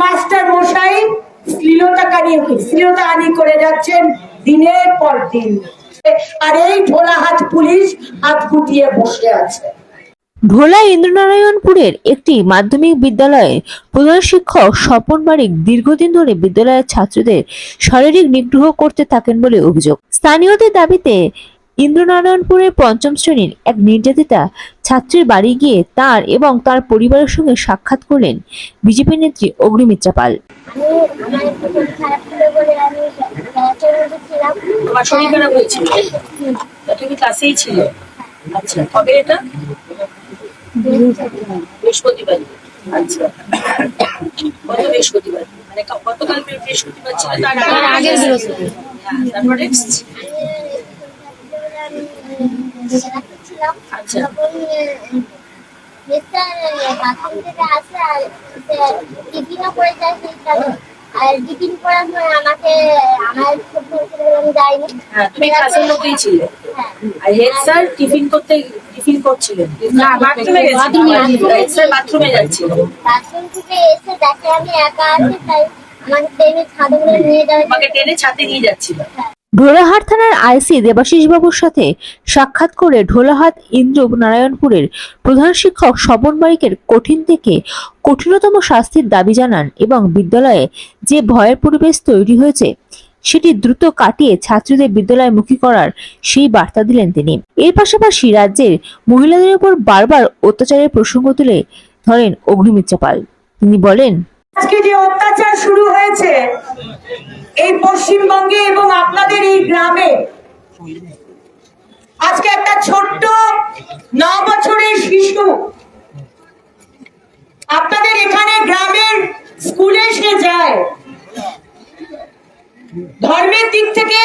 Master মশাই শ্লীলতাকারী শ্লীলতাহানি করে যাচ্ছেন দিনের পর দিন। আর এই ঢোলা হাত পুলিশ হাত গুটিয়ে বসে আছে। ভোলা ইন্দ্রনারায়ণপুরের একটি মাধ্যমিক বিদ্যালয়ে প্রধান শিক্ষক স্বপন বারিক দীর্ঘদিন ধরে বিদ্যালয়ের ছাত্রদের শারীরিক নিগ্রহ করতে থাকেন বলে অভিযোগ। স্থানীয়দের দাবিতে ইন্দ্রনারায়ণপুরের পঞ্চম শ্রেণির এক নির্যাতিতা ছাত্রীর বাড়ি গিয়ে তার এবং তার পরিবারের সঙ্গে সাক্ষাৎ করলেন বিজেপি নেত্রী অগ্নিমিত্রা পাল। আচ্ছা বৃহস্পতিবার। আচ্ছা। ছিলাম আচ্ছা। তখন বাথরুম থেকে আসে আর টিফিনও করে যায় সেই কারণে আর টিফিন করার সময় আমাকে আমার খুব আমি যাইনি হ্যাঁ তুমি ক্লাসের মধ্যেই ছিলে। হ্যাঁ আর হেড স্যার টিফিন করতে টিফিন করছিলেন। না বাথরুমে গেছিলেন হেড স্যার বাথরুমে যাচ্ছিল। বাথরুম থেকে এসে দেখে আমি একা আছি তাই আমাকে টেনে ছাদে টেনে নিয়ে যাচ্ছিল। ঢোলাহাট থানার আইসি দেবাশিস বাবুর সাথে সাক্ষাৎ করে ঢোলাহাট ইন্দ্র নারায়ণপুরের প্রধান শিক্ষক স্বপন বারিকের কঠিন থেকে কঠিনতম শাস্তির দাবি জানান এবং বিদ্যালয়ে যে ভয়ের পরিবেশ তৈরি হয়েছে, সেটি দ্রুত কাটিয়ে ছাত্রীদের বিদ্যালয়মুখী করার সেই বার্তা দিলেন তিনি। এর পাশাপাশি রাজ্যের মহিলাদের উপর বারবার অত্যাচারের প্রসঙ্গ তুলে ধরেন অগ্নিমিত্রা পাল। তিনি বলেন, আজকে যে অত্যাচার শুরু হয়েছে এই পশ্চিমবঙ্গে এবং আপনাদের এই গ্রামে আজকে একটা ছোট্ট ন বছরের শিশু আপনাদের এখানে গ্রামের স্কুলে সে যায়। ধর্মের দিক থেকে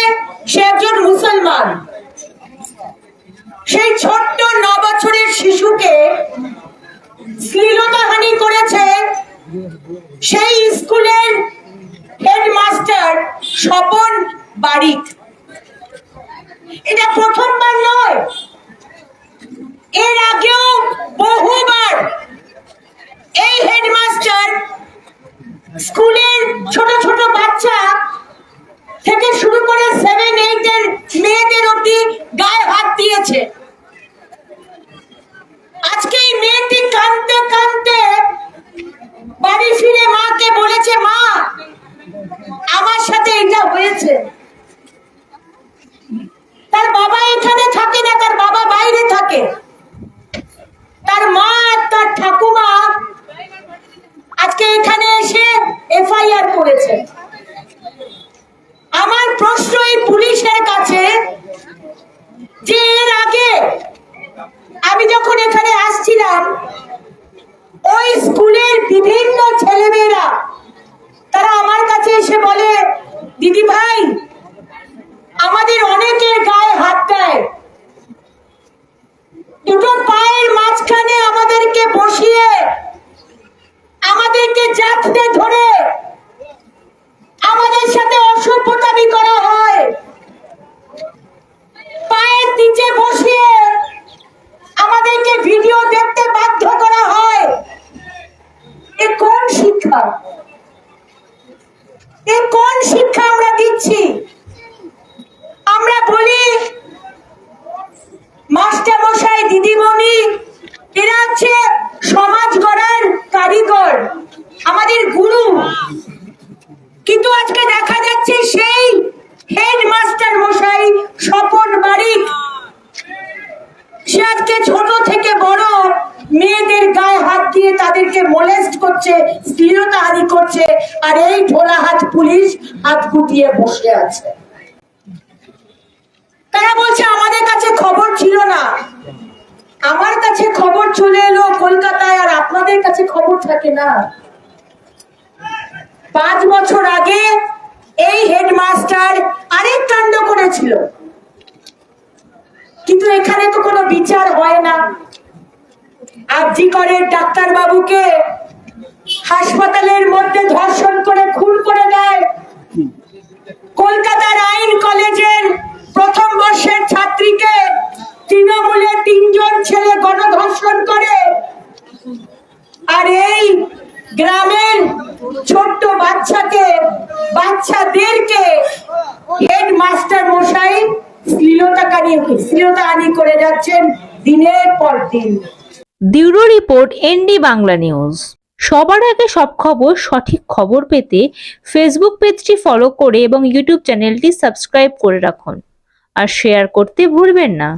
সে একজন মুসলমান। সেই ছোট্ট ন বছরের শিশুকে শ্লীলতাহানি করেছে সেই স্কুলের হেডমাস্টার স্বপন বারিক। এটা প্রথমবার নয়। এর আগেও বহুবার এই হেডমাস্টার স্কুলের ছোট ছোট বাচ্চা থেকে শুরু করে সেভেন এইট এর মেয়েদের অব্দি গায়ে হাত দিয়েছে আজকে এই মেয়েটি কাঁদতে কাঁদতে বাড়ি ফিরে মাকে বলেছে মা আমার সাথে এটা হয়েছে তার বাবা এখানে থাকে না তার বাবা বাইরে থাকে তার মা আর তার ঠাকুমা আজকে এখানে এসে এফআইআর করেছে আমার প্রশ্ন এই পুলিশের কাছে যে এর আগে আমি যখন এখানে আসছিলাম, ওই স্কুলের বিভিন্ন ছেলেমেয়েরা, তারা আমার কাছে এসে বলে দিদি ভাই আমাদের অনেকের গায়ে হাত দেয় দুটো পায়ের মাঝখানে আমাদেরকে বসিয়ে আমাদেরকে জাততে ধরে আমাদের সাথে অসভ্যতামি করা হয় পায়ের নিচে বসিয়ে আমাদেরকে ভিডিও দেখতে বাধ্য করা হয় এ কোন শিক্ষা এ কোন শিক্ষা আমরা দিচ্ছি আমরা বলি মাস্টার মশাই দিদিমণি এরা হচ্ছে সমাজ গড়ার কারিগর আমাদের গুরু। কিন্তু আজকে দেখা যাচ্ছে সেই হেডমাস্টার মশাই স্বপন বারিক সে আজকে ছোট থেকে বড়, মেয়েদের গায়ে হাত দিয়ে তাদেরকে মোলেস্ট করছে করছে, আর এই ঢোলা হাত পুলিশ হাত গুটিয়ে বসে আছে। তারা বলছে, আমাদের কাছে খবর ছিল না। আমার কাছে খবর চলে এলো কলকাতায়, আর আপনাদের কাছে খবর থাকে না। পাঁচ বছর আগে এই হেডমাস্টার আরেক কাণ্ড করেছিল। কিন্তু এখানে তো কোনো বিচার হয় না। আরজি করে ডাক্তার বাবুকে হাসপাতালের মধ্যে ধর্ষণ করে খুন করে দেয়। কলকাতার আইন কলেজের প্রথম বর্ষের ছাত্রীকে তৃণমূলে তিনজন ছেলে গণধর্ষণ করে। আর এই গ্রামের ছোট্ট বাচ্চাকে, বাচ্চাদেরকে হেড মাস্টার মশাই শ্লীলতাকারী শ্লীলতাহানি করে যাচ্ছেন দিনের পর দিন। Bureau report, ND Bangla news. সবার আগে সব খবর, সঠিক খবর পেতে ফেসবুক পেজটি ফলো করে এবং ইউটিউব চ্যানেলটি সাবস্ক্রাইব করে রাখুন। আর শেয়ার করতে ভুলবেন না।